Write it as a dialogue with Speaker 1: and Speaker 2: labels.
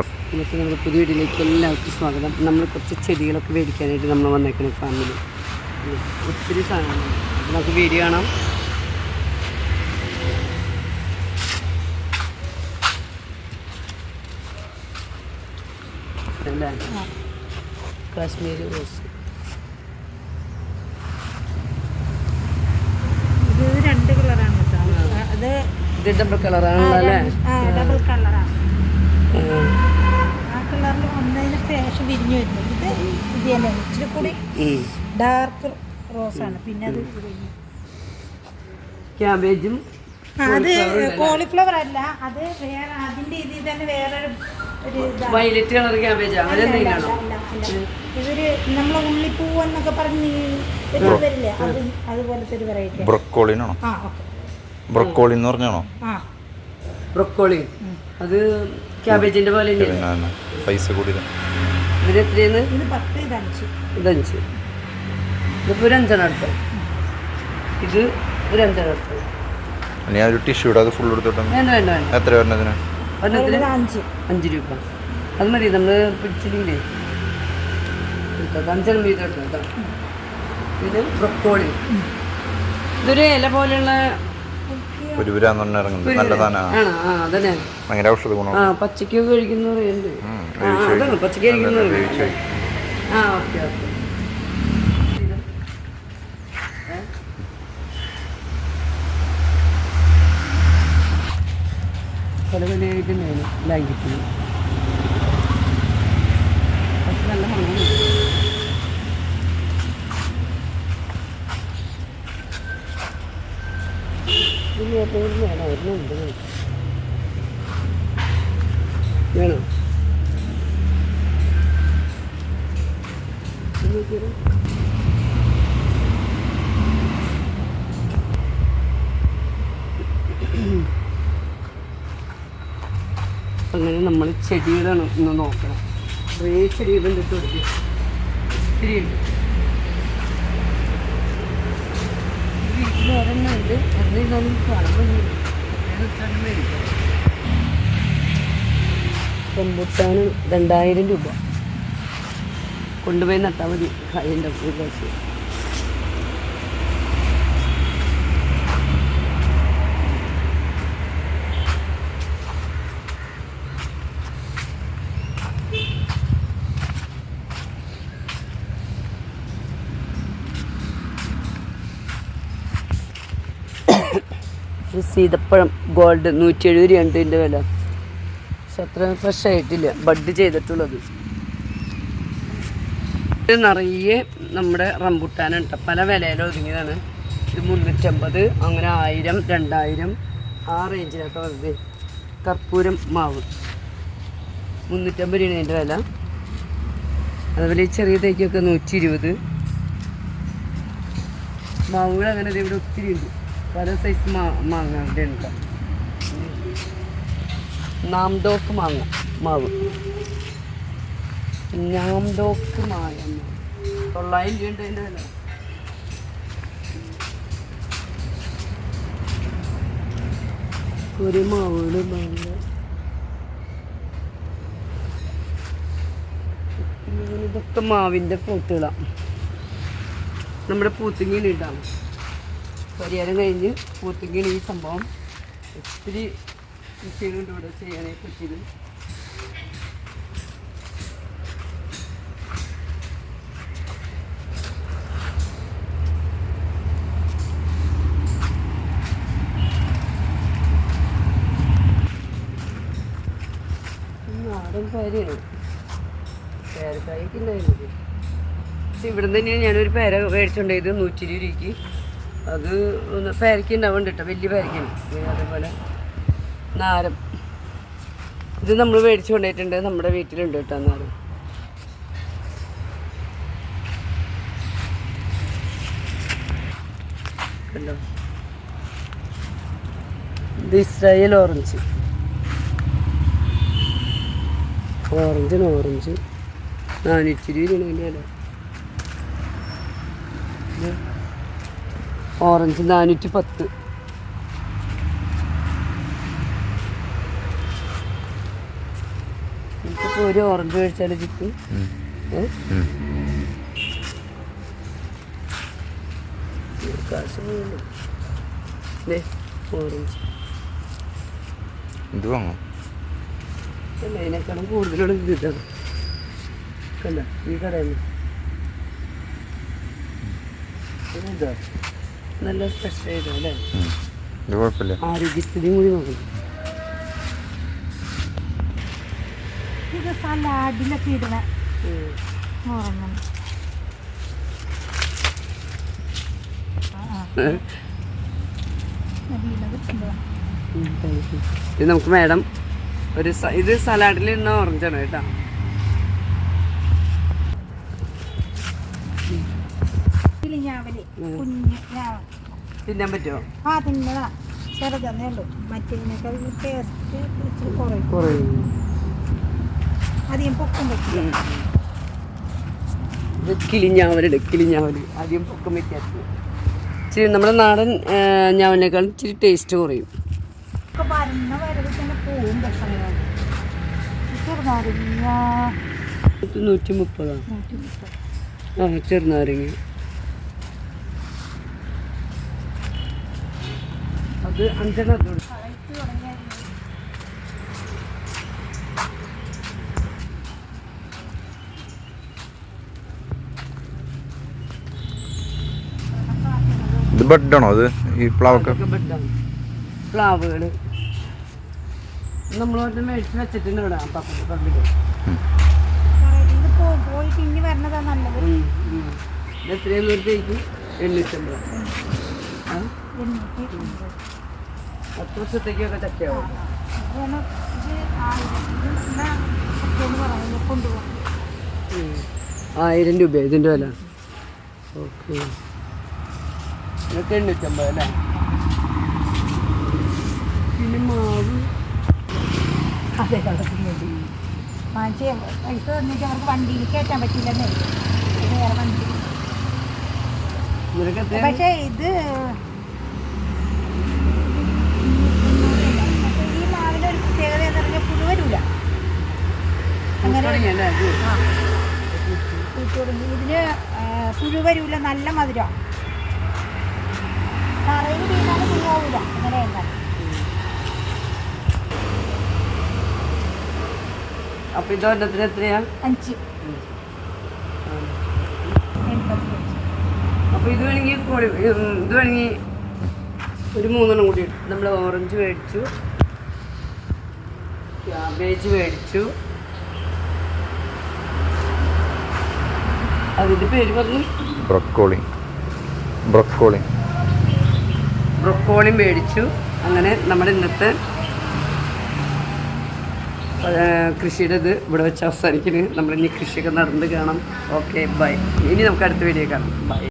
Speaker 1: നമ്മുടെ പുതിയ വീട്ടിലേക്ക് എല്ലാവർക്കും സ്വാഗതം. നമ്മൾ കുറച്ച് ചെടികളൊക്കെ മേടിക്കാനായിട്ട് നമ്മൾ വന്നേക്കുന്നത് ഫാമിലി ഒത്തിരി സാധനങ്ങൾ. നമുക്ക് വീഡിയോ കാണാം. അല്ലേ? കാശ്മീരി റോസ്
Speaker 2: ഇത് രണ്ട് കളറാണ് അത്
Speaker 1: ഇത് ഡബിൾ കളറാണല്ലോ അല്ലേ?
Speaker 2: ഡബിൾ കളറാണ് വിരിഞ്ഞു വരുന്നത്. ഇത് ഇത് തന്നെ. ഇച്ചിരി കൂടി ഡാർക്ക് റോസാണ് പിന്നെ അത്
Speaker 1: ക്യാബേജും
Speaker 2: ആ, അത് കോളിഫ്ലവർ അല്ല? അത് വേറെ അതിന്റെ ഇതിൽ തന്നെ വേറൊരു ഒരു
Speaker 1: വയലറ്റ് കളർ ക്യാബേജ് അങ്ങനെ എന്തെങ്കിലാണോ.
Speaker 2: ഇതൊരു നമ്മളെ ഉള്ളിപ്പൂ എന്നൊക്കെ പറഞ്ഞ് വരില്ലേ അത് അതുപോലത്തെ ഒരു വെറൈറ്റി
Speaker 3: ബ്രൊക്കോളിനാണോ
Speaker 2: ആ ഓക്കെ.
Speaker 3: ബ്രൊക്കോളി എന്ന് പറഞ്ഞാണോ?
Speaker 2: ആ.
Speaker 1: ബ്രൊക്കോളി അത് ക്യാബേജിന്റെ പോലെ
Speaker 3: തന്നെ പൈസ കൂടിയത്.
Speaker 1: ഇതിന് എത്രയാണ്? ഇതഞ്ച് ഇതിപ്പോൾ ഒരു അഞ്ചെണ്ണം എടുത്തോ? ഇത് ഒരു അഞ്ചെണ്ണം എടുത്തോ?
Speaker 3: ഒരു ടിഷ്യൂടെ അത് ഫുൾ എടുത്തോട്ടെ
Speaker 1: വേണ്ട വേണ്ട വേണ്ട.
Speaker 3: എത്ര
Speaker 1: ഒരെണ്ണത്തിന്?
Speaker 2: അഞ്ച്.
Speaker 1: അഞ്ച് രൂപ. അത് മതി നമ്മൾ പിടിച്ചില്ലേ അഞ്ചെണ്ണം വീതം എടുത്തോ കേട്ടോ. ഇത് ബ്രൊക്കോളി. ഇതൊരു ഇല പോലെയുള്ള
Speaker 3: ഒരു ഇറങ്ങുന്നത്.
Speaker 1: നല്ലതാണ് ആ അതന്നെ.
Speaker 3: ഭയങ്കര ഔഷധ ഗുണം
Speaker 1: ആ പച്ചയ്ക്ക് കഴിക്കുന്ന പറയുന്നുണ്ട് അതാണ്.
Speaker 3: വേവിച്ച്
Speaker 1: ആ ഓക്കെ ഓക്കെ. പല പലയായിട്ട് തന്നെയാണ് ലാങ്കിപ്പിന് പക്ഷെ നല്ല മണമാണ് ഇതിന് ഏറ്റവും വേണം വരുന്നുണ്ട് അങ്ങനെ നമ്മൾ ചെടികളാണ് ഇന്ന് നോക്കണം. കുറേ ചെടികളുണ്ട് തൊടിക്ക് ഒത്തിരിയുണ്ട് വീട്ടിൽ ഒരെണ്ണമുണ്ട് ഒരെണ്ണം കാണുമ്പോൾ റംബുട്ടാന് രണ്ടായിരം രൂപ. കൊണ്ടുപോയി നട്ടാൽ മതി. കാശ് ഒരു സീതപ്പഴം ഗോൾഡ് നൂറ്റി എഴുപത് രൂപയുണ്ട് ഇതിന്റെ വില. പക്ഷെ അത്ര ഫ്രഷ് ആയിട്ടില്ല. ബഡ് ചെയ്തിട്ടുള്ളത്. ഇത് നിറയെ നമ്മുടെ റംബുട്ടാനുണ്ട്. പല വിലയിൽ ഒതുങ്ങിയതാണ് ഇത് മുന്നൂറ്റമ്പത് അങ്ങനെ ആയിരം രണ്ടായിരം ആ റേഞ്ചിലൊക്കെ വെറുതെ കർപ്പൂരം മാവ്. മുന്നൂറ്റമ്പത് അതിന്റെ വില. അതുപോലെ ഈ ചെറിയ തേക്കൊക്കെ നൂറ്റി ഇരുപത് മാവുകൾ അങ്ങനെ ഇവിടെ ഒത്തിരി ഉണ്ട്. പല സൈസ് മാ മാങ്ങ ഉണ്ട് നാംദോക്ക് മാങ്ങ മാവ്. ഞാംദോക്ക് മായം തൊള്ളായിരം രൂപ ഉണ്ട് അതിന്റെ വില. ഒരു മാവോട് മാങ്ങ ഇതൊക്കെ മാവിന്റെ പൂത്തുകളാണ് നമ്മുടെ പൂത്തിങ്ങിന് ഇടാം പരിഹാരം കഴിഞ്ഞ് പൂത്തിങ്ങിന് ഈ സംഭവം. ഒത്തിരി കൃഷികളുണ്ട് ഇവിടെ ചെയ്യാനേ പറ്റിയത്. പക്ഷെ ഇവിടെ തന്നെയാണ് ഞാനൊരു പേര മേടിച്ചുകൊണ്ടായത് നൂറ്റി ഇരുപത് രൂപയ്ക്ക്. അത് പേരയ്ക്ക് ഉണ്ടാവുന്നുണ്ട് കേട്ടോ വലിയ പേരയ്ക്കാണ്. അതേപോലെ നാരം. ഇത് നമ്മൾ മേടിച്ചു കൊണ്ടുപോയിട്ടുണ്ട് നമ്മുടെ വീട്ടിലുണ്ട് കേട്ടോ നാരം. Israel orange. ഓറഞ്ചിന് ഓറഞ്ച് നാനൂറ്റി ഇരുപത് അതിന്റെ ഓറഞ്ച് നാനൂറ്റി പത്ത് എനിക്കിപ്പോൾ ഒരു ഓറഞ്ച് കഴിച്ചാൽ ചിക്കും ഓറഞ്ച്
Speaker 3: ഇത് വാങ്ങും?
Speaker 1: അല്ല അതിനേക്കാളും കൂടുതലുള്ള ഇത് ഇതാണ് കണ്ട? ഈ കടയിൽ ഇതാ നല്ല ഫ്രഷ് ആയിട്ട് അല്ലേ?
Speaker 3: ഉം. ഇത് കുഴപ്പമില്ല.
Speaker 1: ആരോഗ്യസ്ഥിതിയും കൂടി നോക്കണം
Speaker 2: ഇത് സലാഡിലൊക്കെ. ഓർമ്മ.
Speaker 1: ഇത് നമുക്ക് മാഡം ഒരു ഇത് സലാഡിൽ ഇടുന്ന ഓറഞ്ചാണ് കേട്ടോ. തിന്നാൻ പറ്റുമോ
Speaker 2: ആ തിന്നതാ ചെറുതന്നേ ഉള്ളൂ. മറ്റേതിനൊക്കെ ടേസ്റ്റ് ഇച്ചിരി കുറയും.
Speaker 1: കുറയും.
Speaker 2: അധികം പൊക്കം പറ്റില്ല
Speaker 1: കിളിഞ്ഞാവലുണ്ട് കിളിഞ്ഞാവൽ ആദ്യം പൊക്കം വ്യത്യാസം ഇച്ചിരി നമ്മുടെ നാടൻ ഞാവലിനേക്കാൾ ഇച്ചിരി ടേസ്റ്റ് കുറയും.
Speaker 2: ഒക്കെ വരുന്ന വരവ് തന്നെ പോവും പെട്ടെന്ന് ചെറുനാരങ്ങ.
Speaker 1: നൂറ്റി മുപ്പതാണ്
Speaker 2: നൂറ്റി മുപ്പത്
Speaker 1: ആ ചെറുനാരങ്ങ. അത് അഞ്ചെണ്ണം
Speaker 3: ഇത് ബഡാണോ അത് ഈ പ്ലാവൊക്കെ
Speaker 1: ബെഡാണ് പ്ലാവുകൾ. നമ്മൾ മേടിച്ച് വെച്ചിട്ടുണ്ട് ഇവിടെ പറമ്പിൽ
Speaker 2: വരണതാ നല്ലത്.
Speaker 1: എത്രയും ദൂരത്തേക്ക് എണ്ണൂറ്റമ്പത്. പത്ത് വർഷത്തേക്കൊക്കെ ചക്കയാവും
Speaker 2: ആയിരം
Speaker 1: രൂപ ഇതിന്റെ വില. ഓക്കെ. ഇതൊക്കെ എണ്ണൂറ്റമ്പത് അല്ലേ? പിന്നെ മാവ്
Speaker 2: അതെ കളത്തിലേക്ക് മാറ്റി പൈസ തന്നിട്ട് അവർക്ക് വണ്ടിയിൽ കയറ്റാൻ പറ്റില്ലെന്നേ. വേറെ വണ്ടി. പക്ഷേ ഇത് ഈ മാവിന്റെ ഒരു പ്രത്യേകത എന്ന് പറഞ്ഞാൽ പുഴു വരില്ല അങ്ങനെ. ഇതിന് പുഴു വരില്ല നല്ല മധുരം. തറയിൽ വീണാലും പുഴു പോവില്ല അങ്ങനെ ഉണ്ടാകും
Speaker 1: അപ്പൊ ഇത് ഒരെണ്ണത്തിന് എത്രയാ?
Speaker 2: അഞ്ച്.
Speaker 1: അപ്പൊ ഇത് വേണമെങ്കിൽ കോഴി ഇത് വേണമെങ്കിൽ ഒരു മൂന്നെണ്ണം കൂടി നമ്മൾ ഓറഞ്ച് മേടിച്ചു. ക്യാബേജ് മേടിച്ചു. അതിന്റെ പേര് പറഞ്ഞു?
Speaker 3: ബ്രക്കോളി. ബ്രക്കോളി.
Speaker 1: ബ്രൊക്കോളി മേടിച്ചു. അങ്ങനെ നമ്മുടെ ഇന്നത്തെ കൃഷിയുടെ ഇത് ഇവിടെ വെച്ച് അവസാനിക്കുന്നത് നമ്മളിനി കൃഷിയൊക്കെ നടന്നു കാണാം. ഓക്കെ ബൈ ഇനി നമുക്ക് അടുത്ത വീഡിയോ കാണാം. ബൈ